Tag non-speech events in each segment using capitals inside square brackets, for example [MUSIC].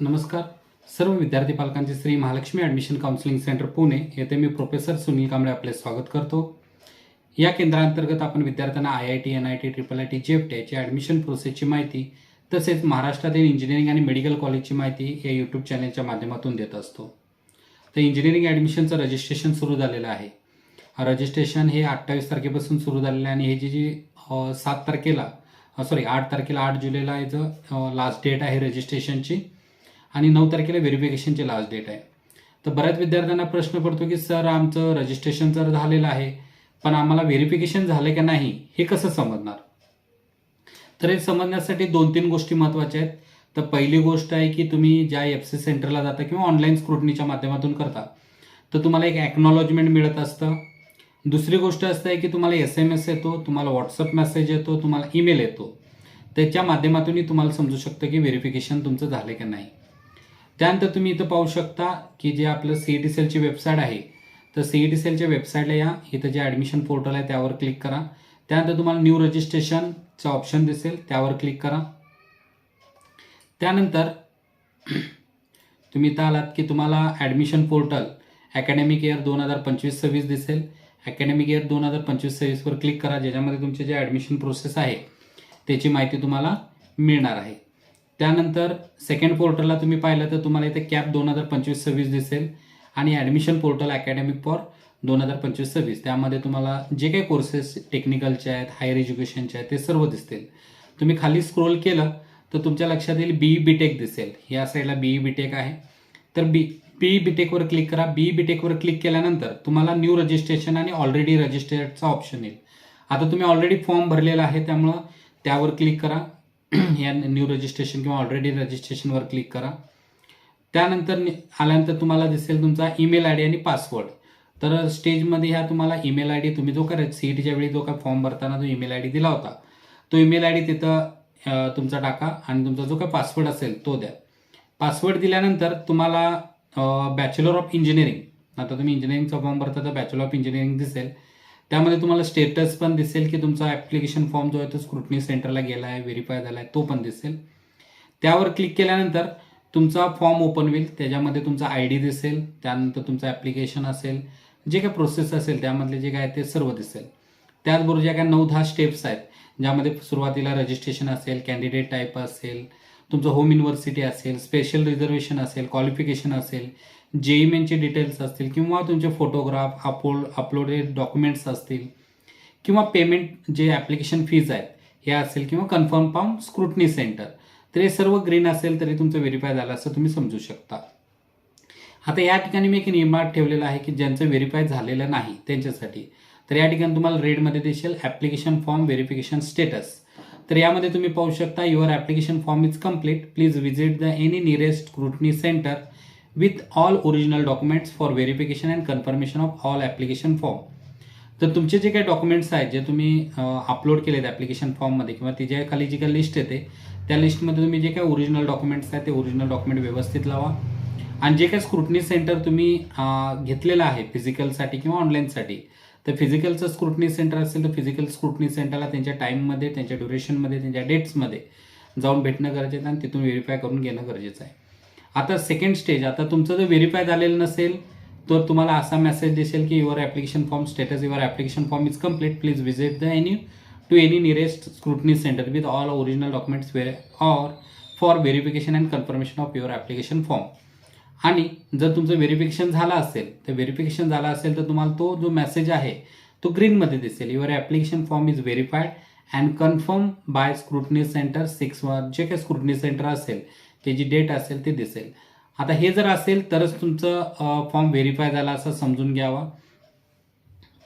नमस्कार. सर्व विद्यार्थी पालकांचे Shri Mahalakshmi admission counselling centre Pune येथे मी प्रोफेसर सुनील कांबळे आपले स्वागत करतो. या केंद्रांतर्गत आपण विद्यार्थ्यांना I I T N I T triple I T जेफ्ट याची ॲडमिशन प्रोसेसची माहिती तसेच महाराष्ट्रातील इंजिनिअरिंग आणि मेडिकल कॉलेजची माहिती या यूट्यूब चॅनलच्या माध्यमातून देत असतो. तर इंजिनिअरिंग ॲडमिशनचं रजिस्ट्रेशन सुरू झालेलं आहे. रजिस्ट्रेशन हे अठ्ठावीस तारखेपासून सुरू झालेलं आहे आणि हे जी जी सात तारखेला सॉरी आठ तारखेला आठ जुलैला याचं लास्ट डेट आहे रजिस्ट्रेशनची आणि नऊ तारखेला व्हेरिफिकेशनची लास्ट डेट आहे. तर बऱ्याच विद्यार्थ्यांना प्रश्न पडतो की सर आमचं रजिस्ट्रेशन जर झालेलं आहे पण आम्हाला व्हेरिफिकेशन झालं की नाही हे कसं समजणार? तर हे समजण्यासाठी दोन तीन गोष्टी महत्त्वाच्या आहेत. तर पहिली गोष्ट आहे की तुम्ही ज्या एफ सी सेंटरला जाता किंवा ऑनलाईन स्क्रुटनीच्या माध्यमातून करता तर तुम्हाला एक ॲक्नॉलॉजमेंट मिळत असतं. दुसरी गोष्ट असं आहे की तुम्हाला एस एम एस येतो तुम्हाला व्हॉट्सअप मेसेज येतो तुम्हाला ईमेल येतो. त्याच्या माध्यमातूनही तुम्हाला समजू शकतं की व्हेरिफिकेशन तुमचं झालं की नाही. त्यानंतर तुम्ही इथं पाहू शकता की जे आपलं सी ई सेलची वेबसाईट आहे तर सी ई सेलच्या वेबसाईटला या. इथं जे ॲडमिशन पोर्टल आहे त्यावर क्लिक करा. त्यानंतर तुम्हाला न्यू रजिस्ट्रेशनचं ऑप्शन दिसेल त्यावर क्लिक करा. त्यानंतर [CLEARS THROAT] तुम्ही इथं आलात की तुम्हाला ॲडमिशन पोर्टल अकॅडमिक इयर दोन हजार पंचवीस सव्वीस दिसेल. अकॅडमिक इयर दोन हजार पंचवीस सव्वीसवर क्लिक करा ज्याच्यामध्ये तुमचे जे ॲडमिशन प्रोसेस आहे त्याची माहिती तुम्हाला मिळणार आहे. त्यानंतर सेकंड पोर्टलला तुम्ही पाहिलं तर तुम्हाला इथे कॅप दोन हजार पंचवीस सव्वीस दिसेल आणि ॲडमिशन पोर्टल अकॅडमिक फॉर दोन हजार पंचवीस सव्वीस. त्यामध्ये तुम्हाला जे काही कोर्सेस टेक्निकलचे आहेत हायर एज्युकेशनचे आहेत ते सर्व दिसतील. तुम्ही खाली स्क्रोल केलं तर तुमच्या लक्षात येईल बीई बी टेक दिसेल. या साईडला बीई बी टेक आहे. तर बी बीई बी टेकवर क्लिक करा. बीई बी टेकवर क्लिक केल्यानंतर तुम्हाला न्यू रजिस्ट्रेशन आणि ऑलरेडी रजिस्टर्डचा ऑप्शन येईल. आता तुम्ही ऑलरेडी फॉर्म भरलेला आहे त्यामुळं त्यावर क्लिक करा. या न्यू रजिस्ट्रेशन किंवा ऑलरेडी रजिस्ट्रेशनवर क्लिक करा. त्यानंतर आल्यानंतर तुम्हाला दिसेल तुमचा ईमेल आय डी आणि पासवर्ड तर स्टेजमध्ये ह्या तुम्हाला ईमेल आय डी तुम्ही जो काय सी ई वेळी जो काय फॉर्म भरताना जो ईमेल आय डी दिला होता. तो ईमेल आय डी तिथं तुमचा टाका आणि तुमचा जो काय पासवर्ड असेल तो द्या. पासवर्ड दिल्यानंतर तुम्हाला बॅचलर ऑफ इंजिनिअरिंग आता तुम्ही इंजिनिअरिंगचा फॉर्म भरता तर बॅचलर ऑफ इंजिनिअरिंग दिसेल. त्यामध्ये तुम्हाला स्टेटस पण दिसेल की तुमचा ॲप्लिकेशन फॉर्म जो आहे तो स्क्रुटनी सेंटरला गेला आहे व्हेरीफाय झाला आहे तो पण दिसेल. त्यावर क्लिक केल्यानंतर तुमचा फॉर्म ओपन होईल. त्याच्यामध्ये तुमचा आय डी दिसेल. त्यानंतर तुमचं ॲप्लिकेशन असेल. जे काही प्रोसेस असेल त्यामधले जे काय ते सर्व दिसेल. त्याचबरोबर ज्या काही नऊ दहा स्टेप्स आहेत ज्यामध्ये सुरुवातीला रजिस्ट्रेशन असेल कॅन्डिडेट टाईप असेल तुमचं होम युनिव्हर्सिटी असेल स्पेशल रिझर्वेशन असेल क्वालिफिकेशन असेल जेई मेनचे डिटेल्स असतील किंवा तुमचे फोटोग्राफ अपलोड अपलोडेड डॉक्युमेंट्स असतील किंवा पेमेंट जे ॲप्लिकेशन फीज आहेत हे असेल किंवा कन्फर्म फॉर्म स्क्रुटनी सेंटर तर हे सर्व ग्रीन असेल तरी तुमचं व्हेरीफाय झालं असं तुम्ही समजू शकता. आता या ठिकाणी मी एक नियमात ठेवलेला आहे की ज्यांचं व्हेरीफाय झालेलं नाही त्यांच्यासाठी तर या ठिकाणी तुम्हाला रेडमध्ये दिसेल ॲप्लिकेशन फॉर्म व्हेरिफिकेशन स्टेटस तर यामध्ये तुम्ही पाहू शकता your application form is complete please visit the any nearest scrutiny centre with all original documents for verification and confirmation of all application form तर तुमचे जे काही डॉक्युमेंट्स आहेत जे तुम्ही अपलोड केलेत ॲप्लिकेशन फॉर्ममध्ये किंवा तिच्या खाली जी काही लिस्ट येते त्या लिस्टमध्ये तुम्ही जे काही ओरिजिनल डॉक्युमेंट्स आहेत ते ओरिजिनल डॉक्युमेंट व्यवस्थित लावा. आणि जे काही स्क्रुटनी सेंटर तुम्ही घेतलेलं आहे फिजिकलसाठी किंवा ऑनलाईनसाठी तर फिजिकलचं स्क्रुटनी सेंटर असेल तर फिजिकल स्क्रुटनी सेंटरला त्यांच्या टाईममध्ये त्यांच्या ड्युरेशनमध्ये त्यांच्या डेट्समध्ये जाऊन भेटणं गरजेचं आहे आणि तिथून व्हेरीफाय करून घेणं गरजेचं आहे. आता सेकंड स्टेज आता तुमचं जर व्हेरीफाय झालेलं नसेल तर तुम्हाला असा मेसेज दिसेल की your application form status your application form is complete please visit the any to any nearest scrutiny centre with all original documents way or for verification and confirmation of your application form आणि जर तुमचं verification झालं असेल तर verification झालं असेल तर तुम्हाला तो जो मेसेज आहे तो ग्रीनमध्ये दिसेल. Your application form is verified and confirm by scrutiny centre six वर. जे काही स्क्रुटनी सेंटर असेल त्याची डेट असेल ते दिसेल. आता हे जर असेल तरच तुमचं फॉर्म व्हेरीफाय झाला असं समजून घ्यावा.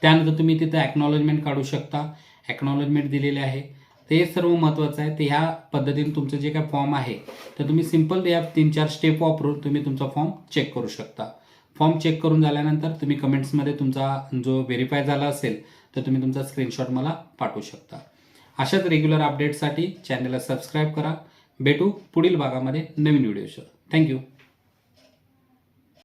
त्यानंतर तुम्ही तिथं ॲक्नॉलॉजमेंट काढू शकता. ॲक्नॉलॉजमेंट दिलेले आहे. तर हे सर्व महत्त्वाचं आहे. तर ह्या पद्धतीने तुमचं जे काय फॉर्म आहे तर तुम्ही सिंपल या तीन चार स्टेप वापरून तुम्ही तुमचा फॉर्म चेक करू शकता. फॉर्म चेक करून झाल्यानंतर तुम्ही कमेंट्समध्ये तुमचा जो व्हेरीफाय झाला असेल तर तुम्ही तुमचा स्क्रीनशॉट मला पाठवू शकता. अशाच रेग्युलर अपडेटसाठी चॅनलला सबस्क्राईब करा. भेटू पुढील भागामध्ये नवीन व्हिडिओ थँक्यू